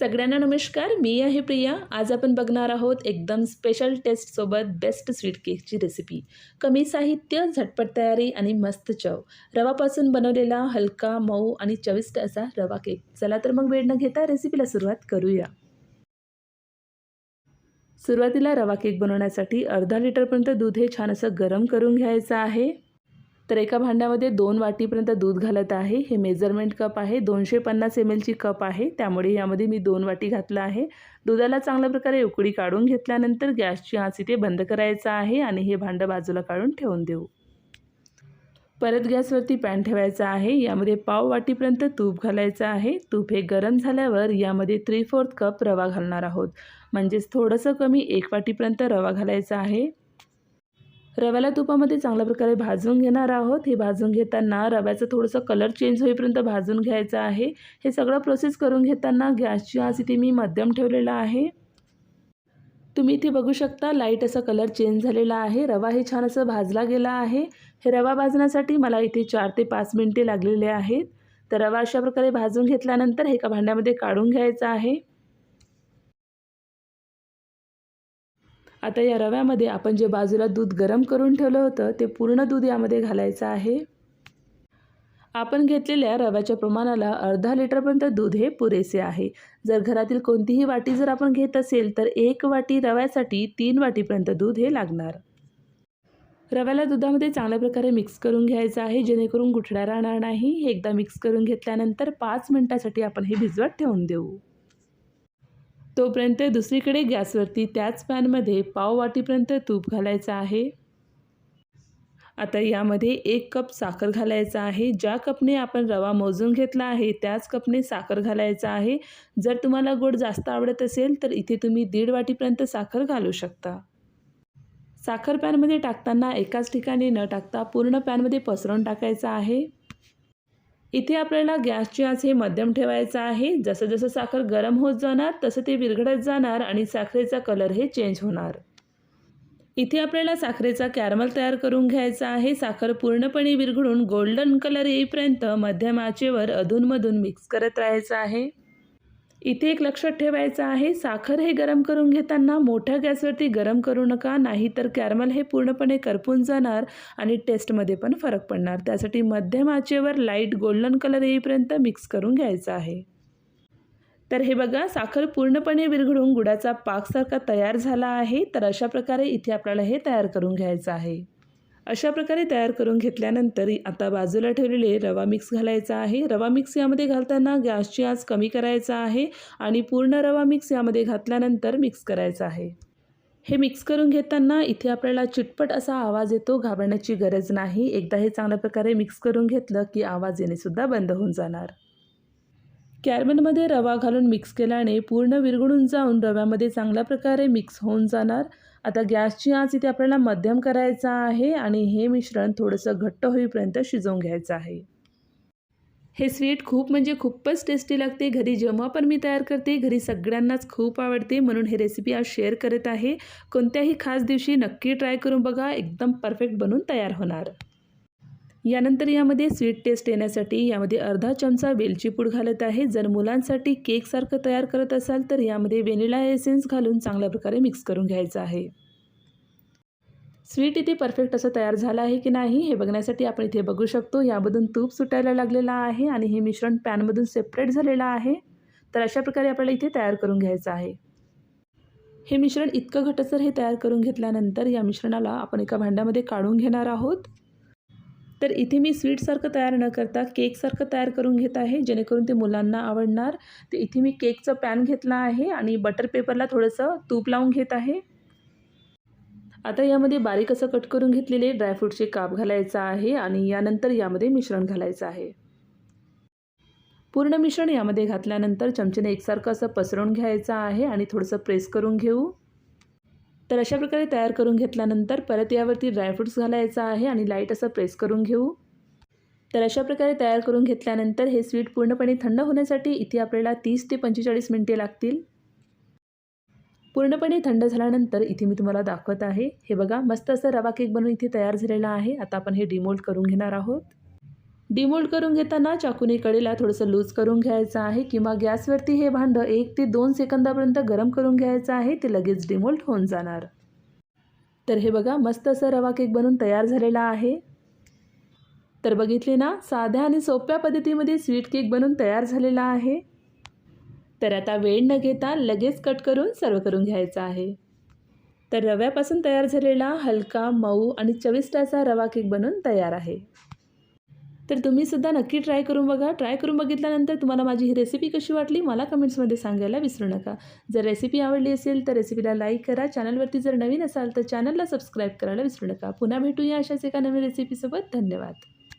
सगळ्यांना नमस्कार मी आहे प्रिया. आज आपण बघणार आहोत एकदम स्पेशल टेस्टसोबत बेस्ट स्वीट केकची रेसिपी कमी साहित्य झटपट तयारी आणि मस्त चव. रवापासून बनवलेला हलका मऊ आणि चविष्ट असा रवा केक चला तर मग वेळ न घेता रेसिपीला सुरुवात करूया. सुरुवातीला रवा केक बनवण्यासाठी अर्धा लिटरपर्यंत दूध हे छान असं गरम करून घ्यायचं आहे. तर एका भांड्यामध्ये दोन वाटीपर्यंत दूध घालत आहे. हे मेजरमेंट कप आहे. दोनशे पन्नास एम एलची कप आहे. त्यामुळे यामध्ये मी दोन वाटी घातलं आहे. दुधाला चांगल्या प्रकारे उकळी काढून घेतल्यानंतर गॅसची आच इथे बंद करायचं आहे आणि हे भांडं बाजूला काढून ठेवून देऊ. परत गॅसवरती पॅन ठेवायचा आहे. यामध्ये पाव वाटीपर्यंत तूप घालायचं आहे. तूप हे गरम झाल्यावर यामध्ये थ्री फोर्थ कप रवा घालणार आहोत. म्हणजेच थोडंसं कमी एक वाटीपर्यंत रवा घालायचा आहे. रव्याला तुपामध्ये चांगल्या प्रकारे भाजून घेणार आहोत. हे भाजून घेताना रव्याचं थोडंसं कलर चेंज होईपर्यंत भाजून घ्यायचं आहे. हे सगळं प्रोसेस करून घेताना गॅसची आस इथे मी मध्यम ठेवलेला आहे. तुम्ही इथे बघू शकता लाइट असा कलर चेंज झालेला आहे. रवा हे छान असं भाजला गेला आहे. हे रवा भाजण्यासाठी मला इथे चार ते पाच मिनटे लागलेले आहेत. तर रवा अशा प्रकारे भाजून घेतल्यानंतर एका भांड्यामध्ये काढून घ्यायचा आहे. आता या रव्यामध्ये आपण जे बाजूला दूध गरम करून ठेवलं होतं ते पूर्ण दूध यामध्ये घालायचं आहे. आपण घेतलेल्या रव्याच्या प्रमाणाला अर्धा लिटरपर्यंत दूध हे पुरेसे आहे. जर घरातील कोणतीही वाटी जर आपण घेत असेल तर एक वाटी रव्यासाठी तीन वाटीपर्यंत दूध हे लागणार. रव्याला दुधामध्ये चांगल्या प्रकारे मिक्स करून घ्यायचं आहे जेणेकरून गुठळ्या राहणार नाही. हे एकदा मिक्स करून घेतल्यानंतर पाच मिनटासाठी आपण हे भिजवत ठेवून देऊ. तोपर्यंत दुसरीकडे गॅसवरती त्याच पॅनमध्ये पाव वाटीपर्यंत तूप घालायचं आहे. आता यामध्ये एक कप साखर घालायचा आहे. ज्या कपने आपण रवा मोजून घेतला आहे त्याच कपने साखर घालायचा आहे. जर तुम्हाला गोड जास्त आवडत असेल तर इथे तुम्ही दीड वाटीपर्यंत साखर घालू शकता. साखर पॅनमध्ये टाकताना एकाच ठिकाणी न टाकता पूर्ण पॅनमध्ये पसरवून टाकायचं आहे. इथे आपल्याला गॅसची आच हे मध्यम ठेवायचं आहे. जसं जसं साखर गरम होत जाणार तसं ते विरघडत जाणार आणि साखरेचा कलर हे चेंज होणार. इथे आपल्याला साखरेचा कॅरमल तयार करून घ्यायचा आहे. साखर पूर्णपणे विरघळून गोल्डन कलर येईपर्यंत मध्यम आचेवर अधूनमधून मिक्स करत राहायचं आहे. इथे एक लक्षात ठेवायचं आहे साखर हे गरम करून घेताना मोठ्या गॅसवरती गरम करू नका नाहीतर कॅरमल हे पूर्णपणे करपून जाणार आणि टेस्टमध्ये पण फरक पडणार. त्यासाठी मध्यम आचेवर लाइट गोल्डन कलर येईपर्यंत मिक्स करून घ्यायचं आहे. तर हे बघा साखर पूर्णपणे विरघळून गुडाचा पाकसारखा तयार झाला आहे तर अशा प्रकारे इथे आपल्याला हे तयार करून घ्यायचं आहे. अशा प्रकारे तयार करून घेतल्यानंतर आता बाजूला ठेवलेले रवा मिक्स घालायचा आहे. रवा मिक्स यामध्ये घालताना गॅसची आज कमी करायचा आहे आणि पूर्ण रवा मिक्स यामध्ये घातल्यानंतर मिक्स करायचा आहे. हे मिक्स करून घेताना इथे आपल्याला चिटपट असा आवाज येतो घाबरण्याची गरज नाही. एकदा हे चांगल्या प्रकारे मिक्स करून घेतलं की आवाज येणेसुद्धा बंद होऊन जाणार. कॅरमेलमध्ये रवा घालून मिक्स केल्याने पूर्ण विरघळून जाऊन रव्यामध्ये चांगल्या प्रकारे मिक्स होऊन जाणार. आता गॅसची आच इथे आपल्याला मध्यम करायचा आहे आणि हे मिश्रण थोडंसं घट्ट होईपर्यंत शिजवून घ्यायचं आहे. हे स्वीट खूप म्हणजे खूपच टेस्टी लागते. घरी जेव्हा पण मी तयार करते घरी सगळ्यांनाच खूप आवडते. म्हणून हे रेसिपी आज शेअर करत आहे. कोणत्याही खास दिवशी नक्की ट्राय करून बघा. एकदम परफेक्ट बनून तयार होणार. यानंतर यामध्ये स्वीट टेस्ट येण्यासाठी यामध्ये अर्धा चमचा वेलची पूड घालत आहे. जर मुलांसाठी केकसारखं तयार करत असाल तर यामध्ये व्हेनिला एसेन्स घालून चांगल्या प्रकारे मिक्स करून घ्यायचं आहे. स्वीट इथे परफेक्ट असं तयार झालं आहे की नाही हे बघण्यासाठी आपण इथे बघू शकतो. यामधून तूप सुटायला लागलेलं आहे आणि हे मिश्रण पॅनमधून सेपरेट झालेलं आहे. तर अशा प्रकारे आपल्याला इथे तयार करून घ्यायचं आहे. हे मिश्रण इतकं घटसर हे तयार करून घेतल्यानंतर या मिश्रणाला आपण एका भांड्यामध्ये काढून घेणार आहोत. तर इथे मी स्वीटसारखं तयार न करता केकसारखं तयार करून घेत आहे जेणेकरून ते मुलांना आवडणार. तर इथे मी केकचं पॅन घेतला आहे आणि बटर पेपरला थोडंसं तूप लावून घेत आहे. आता यामध्ये बारीक असं कट करून घेतलेले ड्रायफ्रूटचे काप घालायचं आहे आणि यानंतर यामध्ये मिश्रण घालायचं आहे. पूर्ण मिश्रण यामध्ये घातल्यानंतर चमचेने एकसारखं असं पसरवून घ्यायचं आहे आणि थोडंसं प्रेस करून घेऊ. तर अशा प्रकारे तयार करून घेतल्यानंतर परत यावरती ड्रायफ्रूट्स घालायचा आहे आणि लाइट असं प्रेस करून घेऊ. तर अशा प्रकारे तयार करून घेतल्यानंतर हे स्वीट पूर्णपणे थंड होण्यासाठी इथे आपल्याला तीस ते पंचेचाळीस मिनटे लागतील. पूर्णपणे थंड झाल्यानंतर इथे मी तुम्हाला दाखवत आहे. हे बघा मस्त असं रवा केक बनवून इथे तयार झालेला आहे. आता आपण हे डिमोल्ड करून घेणार आहोत. डिमोल्ड करून घेताना चाकूने कडेला थोडंसं लूज करून घ्यायचं आहे किंवा गॅसवरती हे भांडं एक ते दोन सेकंदापर्यंत गरम करून घ्यायचं आहे ते लगेच डिमोल्ड होऊन जाणार. तर हे बघा मस्त असं रवा केक बनून तयार झालेला आहे. तर बघितले ना साध्या आणि सोप्या पद्धतीमध्ये स्वीट केक बनून तयार झालेला आहे. तर आता वेळ न घेता लगेच कट करून सर्व करून घ्यायचा आहे. तर रव्यापासून तयार झालेला हलका मऊ आणि चविष्टाचा रवा केक बनून तयार आहे. तर तुम्हीसुद्धा नक्की ट्राय करून बघा. ट्राय करून बघितल्यानंतर तुम्हाला माझी ही रेसिपी कशी वाटली मला कमेंट्समध्ये सांगायला विसरू नका. जर रेसिपी आवडली असेल तर रेसिपीला लाईक करा. चॅनलवरती जर नवीन असाल तर चॅनलला सबस्क्राईब करायला विसरू नका. पुन्हा भेटूया अशाच एका नवीन रेसिपीसोबत धन्यवाद.